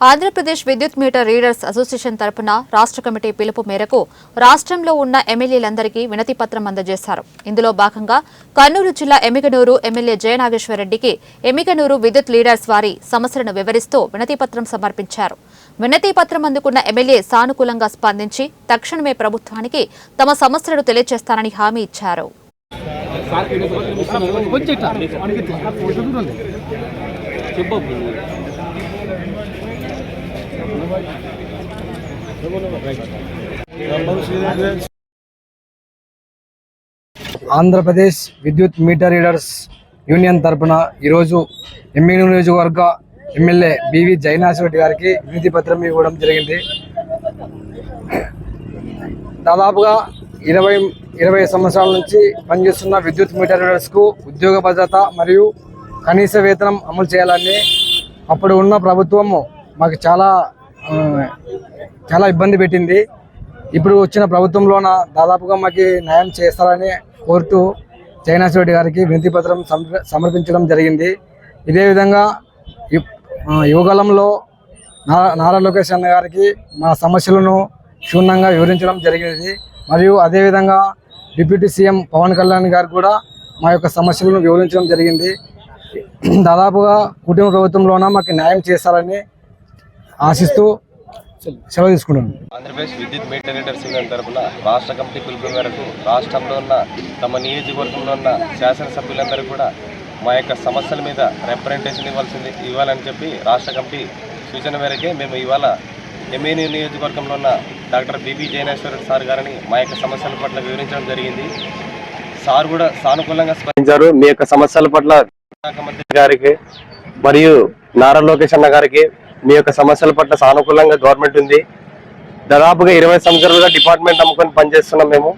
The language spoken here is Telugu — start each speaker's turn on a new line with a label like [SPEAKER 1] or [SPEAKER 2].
[SPEAKER 1] ఆంధ్రప్రదేశ్ విద్యుత్ మీటర్ రీడర్స్ అసోసియేషన్ తరపున రాష్ట్ర కమిటీ పిలుపు మేరకు రాష్ట్రంలో ఉన్న ఎమ్మెల్యేలందరికీ వినతి పత్రం అందజేశారు. ఇందులో భాగంగా కర్నూలు జిల్లా ఎమ్మిగనూరు ఎమ్మెల్యే జయనాగేశ్వరరెడ్డికి ఎమ్మిగనూరు విద్యుత్ లీడర్స్ వారి సమస్యలను వివరిస్తూ వినతి పత్రం సమర్పించారు. వినతి పత్రం అందుకున్న ఎమ్మెల్యే సానుకూలంగా స్పందించి తక్షణమే ప్రభుత్వానికి తమ సమస్యలను తెలియజేస్తానని హామీ ఇచ్చారు.
[SPEAKER 2] కొంచెం
[SPEAKER 3] ఆంధ్రప్రదేశ్ విద్యుత్ మీటర్ రీడర్స్ యూనియన్ తరపున ఈరోజు ఎమ్మిగనూరు నియోజకవర్గ ఎమ్మెల్యే బివి జైనాశ్వరెడ్డి గారికి వినతి పత్రం ఇవ్వడం జరిగింది. దాదాపుగా ఇరవై ఇరవై సంవత్సరాల నుంచి పనిచేస్తున్న విద్యుత్ మీటర్ రీడర్స్కు ఉద్యోగ భద్రత మరియు కనీస వేతనం అమలు చేయాలని అప్పుడు ఉన్న ప్రభుత్వము మాకు చాలా చాలా ఇబ్బంది పెట్టింది. ఇప్పుడు వచ్చిన ప్రభుత్వంలోన దాదాపుగా మాకు న్యాయం చేస్తారని కోరుతూ చైనా రెడ్డి గారికి వినతి పత్రం సమర్పించడం జరిగింది. ఇదే విధంగా యు- యువగలంలో నారా నారా లోకేష్ అన్న గారికి మా సమస్యలను క్షుణ్ణంగా వివరించడం జరిగింది. మరియు అదేవిధంగా డిప్యూటీ సీఎం పవన్ కళ్యాణ్ గారు కూడా మా యొక్క సమస్యలను వివరించడం జరిగింది. దాదాపుగా కుటుంబ ప్రభుత్వంలోన మాకు న్యాయం చేస్తారని ఆశిస్తూ సెలవు తీసుకున్నాను
[SPEAKER 4] ఆంధ్రప్రదేశ్ విద్యుత్ మీటర్ రీడర్స్ యూనియన్ తరఫున రాష్ట్ర కమిటీ పిలుపు మేరకు రాష్ట్రంలో ఉన్న తమ నియోజకవర్గంలో ఉన్న శాసనసభ్యులందరూ కూడా మా యొక్క సమస్యల మీద రిప్రజెంటేషన్ ఇవ్వాల్సింది ఇవ్వాలని చెప్పి రాష్ట్ర కమిటీ సూచన మేరకే మేము ఇవాళ ఎమ్మెన్యూ నియోజకవర్గంలో ఉన్న డాక్టర్ బిబి జయనేశ్వర సార్ గారిని మా యొక్క సమస్యల పట్ల వివరించడం జరిగింది. సార్ కూడా సానుకూలంగా స్పందించారు. మీ యొక్క సమస్యల పట్ల శాఖ మంత్రి గారికి మరియు నారా లోకేష్ అన్న గారికి మీ యొక్క సమస్యల పట్ల సానుకూలంగా గవర్నమెంట్ ఉంది. దాదాపుగా ఇరవై సంవత్సరాలుగా డిపార్ట్మెంట్ అమ్ముకొని పనిచేస్తున్నాం మేము.